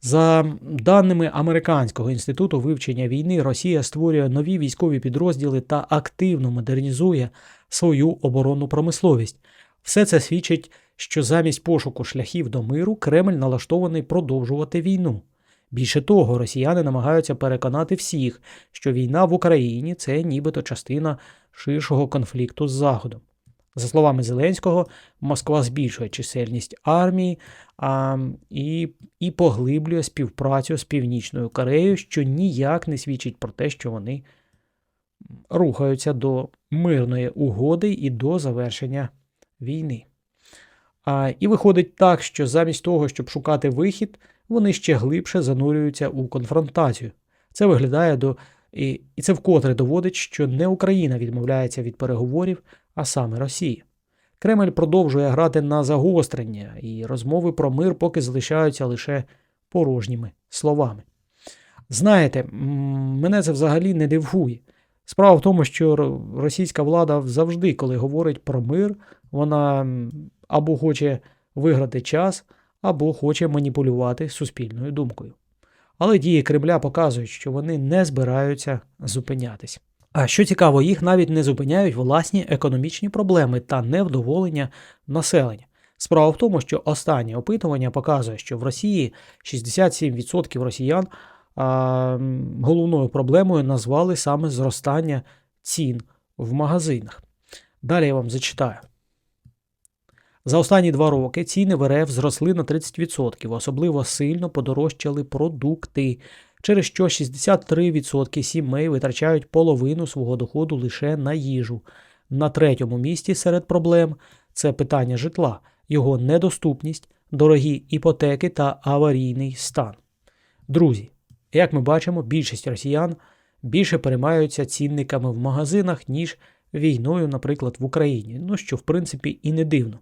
За даними Американського інституту вивчення війни, Росія створює нові військові підрозділи та активно модернізує свою оборонну промисловість. Все це свідчить, що замість пошуку шляхів до миру Кремль налаштований продовжувати війну. Більше того, росіяни намагаються переконати всіх, що війна в Україні це нібито частина ширшого конфлікту з Заходом. За словами Зеленського, Москва збільшує чисельність армії а, і, і поглиблює співпрацю з Північною Кореєю, що ніяк не свідчить про те, що вони рухаються до мирної угоди і до завершення війни. А, і виходить так, що замість того, щоб шукати вихід, вони ще глибше занурюються у конфронтацію. Це виглядає до. І, і це вкотре доводить, що не Україна відмовляється від переговорів, а саме Росія. Кремль продовжує грати на загострення, і розмови про мир поки залишаються лише порожніми словами. Знаєте, мене це взагалі не дивує. Справа в тому, що російська влада завжди, коли говорить про мир, вона або хоче виграти час, або хоче маніпулювати суспільною думкою. Але дії Кремля показують, що вони не збираються зупинятись. А що цікаво, їх навіть не зупиняють власні економічні проблеми та невдоволення населення. Справа в тому, що останнє опитування показує, що в Росії 67% росіян а, головною проблемою назвали саме зростання цін в магазинах. Далі я вам зачитаю. За останні два роки ціни в РФ зросли на 30%, особливо сильно подорожчали продукти, через що 63% сімей витрачають половину свого доходу лише на їжу. На третьому місці серед проблем це питання житла, його недоступність, дорогі іпотеки та аварійний стан. Друзі, як ми бачимо, більшість росіян більше переймаються цінниками в магазинах, ніж війною, наприклад, в Україні. Ну що, в принципі, і не дивно.